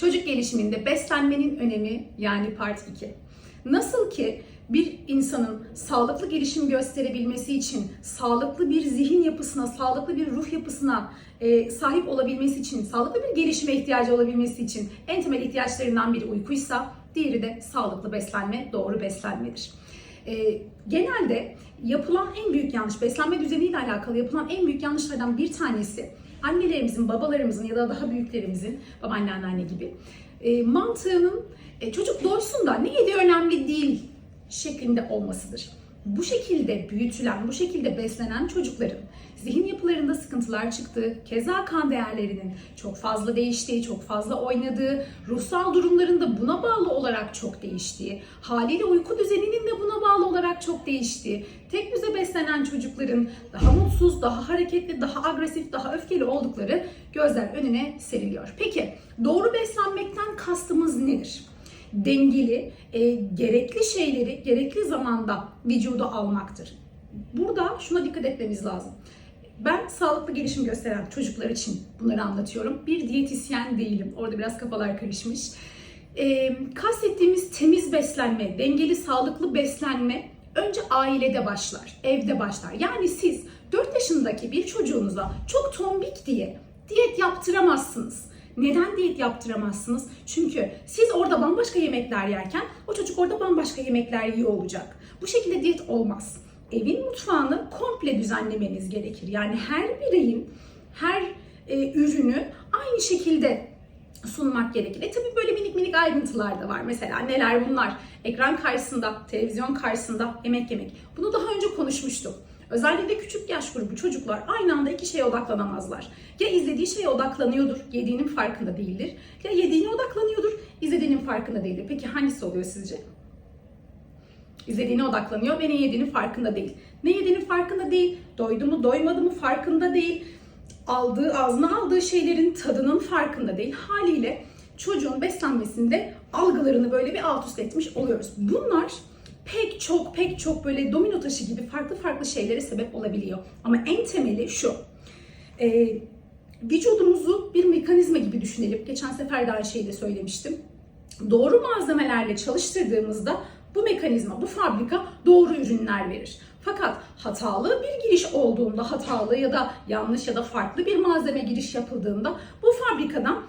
Çocuk gelişiminde beslenmenin önemi yani part 2. Nasıl ki bir insanın sağlıklı gelişim gösterebilmesi için, sağlıklı bir zihin yapısına, sağlıklı bir ruh yapısına e, sahip olabilmesi için, sağlıklı bir gelişime ihtiyacı olabilmesi için en temel ihtiyaçlarından biri uykuysa, diğeri de sağlıklı beslenme, doğru beslenmedir. E, genelde yapılan en büyük yanlış, beslenme düzeniyle alakalı yapılan en büyük yanlışlardan bir tanesi, annelerimizin, babalarımızın ya da daha büyüklerimizin, babaanne, anneanne gibi e, mantığının e, çocuk doysun da ne yediği önemli değil şeklinde olmasıdır. Bu şekilde büyütülen, bu şekilde beslenen çocukların zihin yapılarında sıkıntılar çıktığı, keza kan değerlerinin çok fazla değiştiği, çok fazla oynadığı, ruhsal durumlarında buna bağlı olarak çok değiştiği, haliyle uyku düzeninin de buna bağlı olarak çok değiştiği, tek düze beslenen çocukların daha mutsuz, daha hareketli, daha agresif, daha öfkeli oldukları gözler önüne seriliyor. Peki doğru beslenmekten kastımız nedir? Dengeli, e, gerekli şeyleri gerekli zamanda vücuda almaktır. Burada şuna dikkat etmemiz lazım. Ben sağlıklı gelişim gösteren çocuklar için bunları anlatıyorum. Bir diyetisyen değilim. Orada biraz kafalar karışmış. E, kastettiğimiz temiz beslenme, dengeli sağlıklı beslenme önce ailede başlar, evde başlar. Yani siz 4 yaşındaki bir çocuğunuza çok tombik diye diyet yaptıramazsınız. Neden diyet yaptıramazsınız? Çünkü siz orada bambaşka yemekler yerken o çocuk orada bambaşka yemekler yiyor olacak. Bu şekilde diyet olmaz. Evin mutfağını komple düzenlemeniz gerekir. Yani her bireyin her e, ürünü aynı şekilde sunmak gerekir. E tabii böyle minik minik ayrıntılar da var. Mesela neler bunlar? Ekran karşısında, televizyon karşısında yemek yemek. Bunu daha önce konuşmuştuk. Özellikle küçük yaş grubu çocuklar aynı anda iki şeye odaklanamazlar. Ya izlediği şeye odaklanıyordur, yediğinin farkında değildir. Ya yediğine odaklanıyordur, izlediğinin farkında değildir. Peki hangisi oluyor sizce? İzlediğine odaklanıyor ve ne yediğinin farkında değil. Ne yediğinin farkında değil, doydu mu doymadı mı farkında değil. Aldığı, ağzına aldığı şeylerin tadının farkında değil. Haliyle çocuğun beslenmesinde algılarını böyle bir alt üst etmiş oluyoruz. Bunlar pek çok pek çok böyle domino taşı gibi farklı farklı şeylere sebep olabiliyor. Ama en temeli şu. E, vücudumuzu bir mekanizma gibi düşünelim. Geçen sefer de aynı şeyi de söylemiştim. Doğru malzemelerle çalıştırdığımızda bu mekanizma, bu fabrika doğru ürünler verir. Fakat hatalı bir giriş olduğunda, hatalı ya da yanlış ya da farklı bir malzeme giriş yapıldığında bu fabrikadan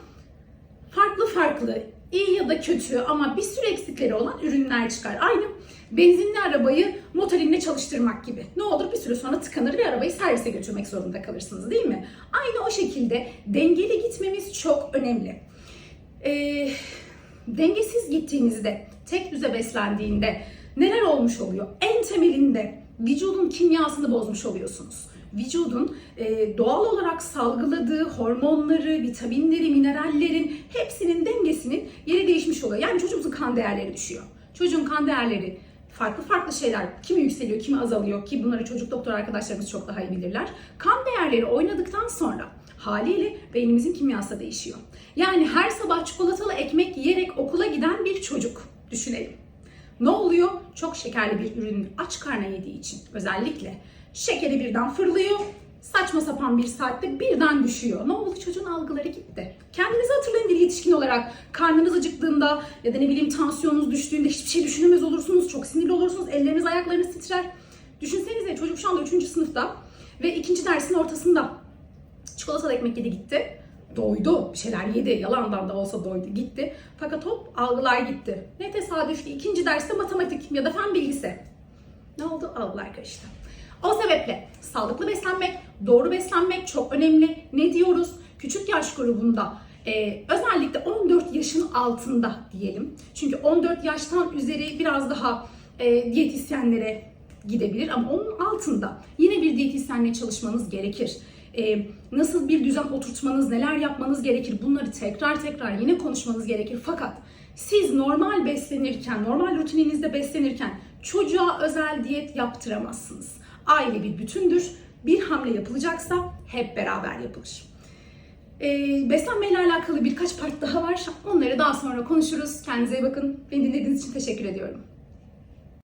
farklı iyi ya da kötü ama bir sürü eksikleri olan ürünler çıkar. Aynı benzinli arabayı motorinle çalıştırmak gibi. Ne olur bir süre sonra tıkanır ve arabayı servise götürmek zorunda kalırsınız değil mi? Aynı o şekilde dengeli gitmemiz çok önemli. Ee, dengesiz gittiğinizde, tek düze beslendiğinde neler olmuş oluyor? En temelinde vücudun kimyasını bozmuş oluyorsunuz. Vücudun e, doğal olarak salgıladığı hormonları, vitaminleri, minerallerin hepsinin dengesinin yeri değişmiş oluyor. Yani çocuğumuzun kan değerleri düşüyor. Çocuğun kan değerleri farklı farklı şeyler, kimi yükseliyor, kimi azalıyor ki bunları çocuk doktor arkadaşlarımız çok daha iyi bilirler. Kan değerleri oynadıktan sonra haliyle beynimizin kimyası değişiyor. Yani her sabah çikolatalı ekmek yiyerek okula giden bir çocuk düşünelim. Ne oluyor? Çok şekerli bir ürünü aç karna yediği için özellikle şekeri birden fırlıyor. Saçma sapan bir saatte birden düşüyor. Ne oldu? Çocuğun algıları gitti. Kendinizi hatırlayın bir yetişkin olarak. Karnınız acıktığında ya da ne bileyim tansiyonunuz düştüğünde hiçbir şey düşünemez olursunuz. Çok sinirli olursunuz. Elleriniz ayaklarınız titrer. Düşünsenize çocuk şu anda 3. sınıfta ve ikinci dersin ortasında çikolatalı ekmek yedi gitti. Doydu. Bir şeyler yedi. Yalandan da olsa doydu. Gitti. Fakat hop algılar gitti. Ne tesadüf ki ikinci derste matematik ya da fen bilgisi. Ne oldu? Algılar karıştı. O sebeple sağlıklı beslenmek, doğru beslenmek çok önemli. Ne diyoruz? Küçük yaş grubunda e, özellikle 14 yaşın altında diyelim. Çünkü 14 yaştan üzeri biraz daha e, diyetisyenlere gidebilir ama onun altında yine bir diyetisyenle çalışmanız gerekir. E, nasıl bir düzen oturtmanız, neler yapmanız gerekir bunları tekrar tekrar yine konuşmanız gerekir. Fakat siz normal beslenirken, normal rutininizde beslenirken çocuğa özel diyet yaptıramazsınız. Aile bir bütündür. Bir hamle yapılacaksa hep beraber yapılır. Ee, beslenmeyle alakalı birkaç part daha var. Onları daha sonra konuşuruz. Kendinize iyi bakın. Beni dinlediğiniz için teşekkür ediyorum.